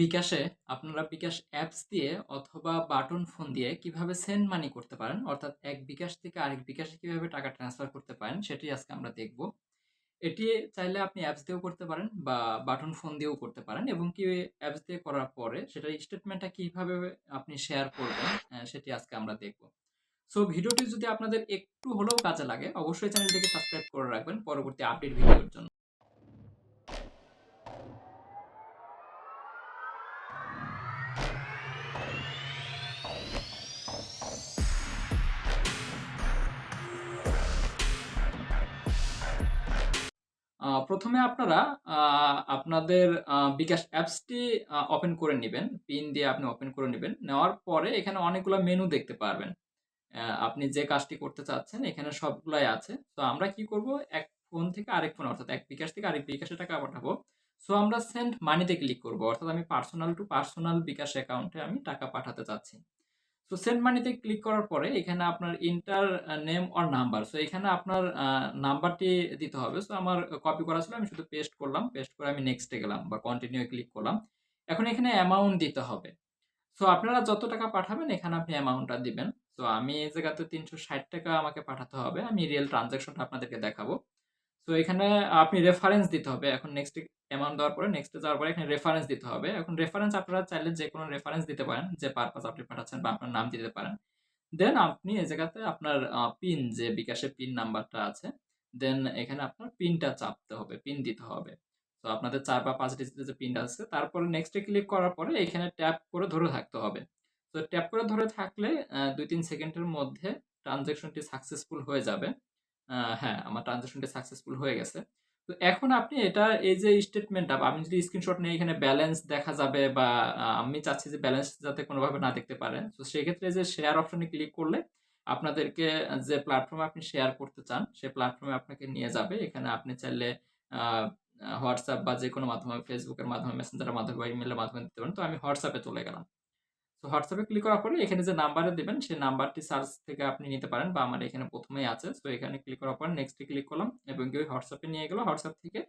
বিকাশে আপনারা বিকাশ অ্যাপস দিয়ে অথবা বাটন ফোন দিয়ে কীভাবে সেন্ড মানি করতে পারেন, অর্থাৎ এক বিকাশ থেকে আরেক বিকাশে কীভাবে টাকা ট্রান্সফার করতে পারেন, সেটি আজকে আমরা দেখব। এটি চাইলে আপনি অ্যাপস দিয়েও করতে পারেন বা বাটন ফোন দিয়েও করতে পারেন এবং কি অ্যাপস দিয়ে করার পরে সেটার স্টেটমেন্টটা কীভাবে আপনি শেয়ার করবেন সেটি আজকে আমরা দেখব। সো ভিডিওটি যদি আপনাদের একটু হলেও কাজে লাগে, অবশ্যই চ্যানেলটিকে সাবস্ক্রাইব করে রাখবেন। পরবর্তী আপডেট ভিডিওর জন্য। প্রথমে আপনারা আপনাদের বিকাশ অ্যাপসটি ওপেন করে নিবেন। পিন দিয়ে আপনি ওপেন করে নিবেন। নেওয়ার পরে এখানে অনেকগুলো মেনু দেখতে পারবেন। আপনি যে কাজটি করতে চাচ্ছেন, এখানে সবগুলাই আছে। তো আমরা কি করব? এক ফোন থেকে আরেক ফোন, অর্থাৎ এক বিকাশ থেকে আরেক বিকাশে টাকা পাঠাবো। সো আমরা সেন্ড মানিতে ক্লিক করব। অর্থাৎ আমি পার্সোনাল টু পার্সোনাল বিকাশ অ্যাকাউন্টে আমি টাকা পাঠাতে চাচ্ছি। তো সেন্ড মানিতে ক্লিক করার পরে এখানে আপনার enter name or number. So এখানে আপনার নাম্বারটি দিতে হবে। সো আমার কপি করা ছিল, আমি শুধু পেস্ট করলাম। পেস্ট করে আমি নেক্সট গেলাম বা কন্টিনিউ ক্লিক করলাম। এখন এখানে অ্যামাউন্ট দিতে হবে। সো আপনারা যত টাকা পাঠাবেন, এখানে আপনি অ্যামাউন্টটা দিবেন। সো আমি এই জায়গাতে ৳৩৬০ আমাকে পাঠাতে হবে। আমি রিয়েল ট্রান্সেকশনটা আপনাদেরকে দেখাবো। সো এখানে আপনি রেফারেন্স দিতে হবে। এখন নেক্সট অ্যামাউন্ট দেওয়ার পরে নেক্সট যাওয়ার পরে এখানে রেফারেন্স দিতে হবে। এখন রেফারেন্স আপনারা চাইলে যেকোনো রেফারেন্স দিতে পারেন। যে পারপাস আপনি পাঠাচ্ছেন বা আপনার নাম দিতে পারেন। দেন আপনি এই জায়গাতে আপনার পিন যে বিকাশের পিন নাম্বারটা আছে, দেন এখানে আপনার পিনটা চাপতে হবে, পিন দিতে হবে। তো আপনাদের চার বা পাঁচ ডিজিটের যে পিনটা আছে তারপরে নেক্সট ক্লিক করার পরে এখানে ট্যাপ করে ধরে থাকতে হবে। তো ট্যাপ করে ধরে থাকলে দুই ২-৩ সেকেন্ডের মধ্যে ট্রান্সেকশনটি সাকসেসফুল হয়ে যাবে। হ্যাঁ, আমার ট্রান্সেকশনটি সাকসেসফুল হয়ে গেছে। তো এখন আপনি এটা এই যে স্টেটমেন্টটা বা আমি যদি স্ক্রিনশট নেই এখানে ব্যালেন্স দেখা যাবে বা আমি চাচ্ছি যে ব্যালেন্স যাতে কোনোভাবে না দেখতে পারেন তো সেক্ষেত্রে যে শেয়ার অপশনে ক্লিক করলে আপনাদেরকে যে প্ল্যাটফর্মে আপনি শেয়ার করতে চান, সে প্ল্যাটফর্মে আপনাকে নিয়ে যাবে। এখানে আপনি চাইলে হোয়াটসঅ্যাপ বা যে কোনো মাধ্যমে ফেসবুকের মাধ্যমে, মেসেঞ্জারের মাধ্যমে বা ইমেইলের মাধ্যমে দিতে পারেন। তো আমি হোয়াটসঅ্যাপে চলে গেলাম। তো হোয়াটসঅ্যাপে ক্লিক করার পরে এখানে যে নাম্বারে দেবেন, সেই নাম্বারটি সার্চ থেকে আপনি নিতে পারেন বা আমার এখানে প্রথমেই আছে। তো এখানে ক্লিক করার পর নেক্সট ক্লিক করলাম এবং কি ওই এ নিয়ে গেল। হোয়াটসঅ্যাপ থেকে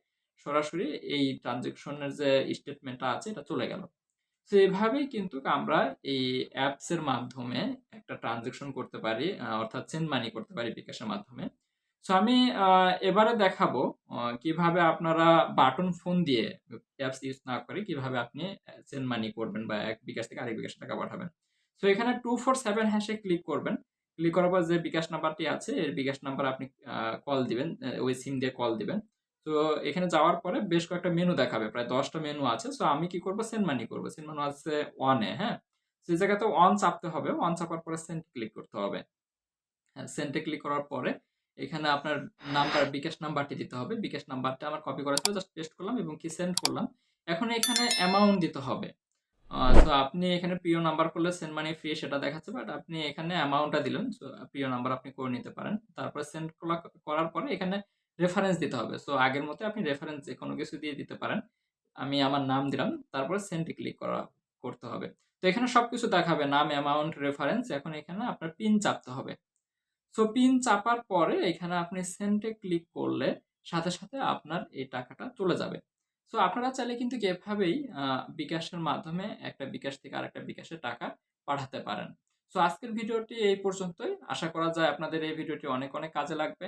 সরাসরি এই ট্রানজেকশনের যে স্টেটমেন্টটা আছে, এটা চলে গেল। তো এভাবেই কিন্তু আমরা এই অ্যাপসের মাধ্যমে একটা ট্রানজেকশন করতে পারি। অর্থাৎ সেন্ড মানি করতে পারি বিকাশের মাধ্যমে। সো আমি এবারে দেখাবো কীভাবে আপনারা বাটন ফোন দিয়ে অ্যাপস ইউজ না করে কীভাবে আপনি সেন্ড মানি করবেন বা এক বিকাশ থেকে আরেক বিকাশে টাকা পাঠাবেন। সো এখানে 247 হ্যাশে ক্লিক করবেন। ক্লিক করার পর যে বিকাশ নাম্বারটি আছে এর বিকাশ নাম্বার আপনি কল দিবেন। ওই সিম দিয়ে কল দিবেন। তো এখানে যাওয়ার পরে বেশ কয়েকটা মেনু দেখাবে। প্রায় দশটা মেনু আছে। সো আমি কি করব? সেন্ড মানি করব সেন্ড মানি আছে ওয়ানে হ্যাঁ? সেই জায়গাতে 1 চাপতে হবে। 1 চাপার পরে সেন্ড ক্লিক করতে হবে। হ্যাঁ, সেন্ড এ ক্লিক করার পরে এখানে আপনার নাম্বার বিকাশ নাম্বারটি দিতে হবে। বিকাশ নাম্বারটা আমার কপি করা ছিল জাস্ট পেস্ট করলাম এবং কি সেন্ড করলাম। এখন এখানে অ্যামাউন্ট দিতে হবে। সো আপনি এখানে প্রিয় নাম্বার করলে সেন্ড মানি ফ্রি সেটা দেখাচ্ছে বাট আপনি এখানে অ্যামাউন্টটা দিলেন। সো প্রিয় নাম্বার আপনি করে নিতে পারেন। তারপরে সেন্ড করার পরে এখানে রেফারেন্স দিতে হবে। সো আগের মতই আপনি রেফারেন্স যে কোনো কিছু দিয়ে দিতে পারেন। আমি আমার নাম দিলাম। তারপরে সেন্ড ক্লিক করা করতে হবে। তো এখানে সবকিছু দেখাবে নাম, অ্যামাউন্ট, রেফারেন্স। এখন এখানে আপনার পিন চাপতে হবে। সো পিন চাপার পরে এখানে আপনি সেন্টে ক্লিক করলে সাথে, সাথে আপনার এই টাকাটা চলে যাবে। সো আপনারা চাইলে কিন্তু এভাবেই বিকাশের মাধ্যমে একটা বিকাশ থেকে আরেকটা বিকাশের টাকা পাঠাতে পারেন। সো আজকের ভিডিওটি এই পর্যন্তই। আশা করা যায় আপনাদের এই ভিডিওটি অনেক, অনেক কাজে লাগবে।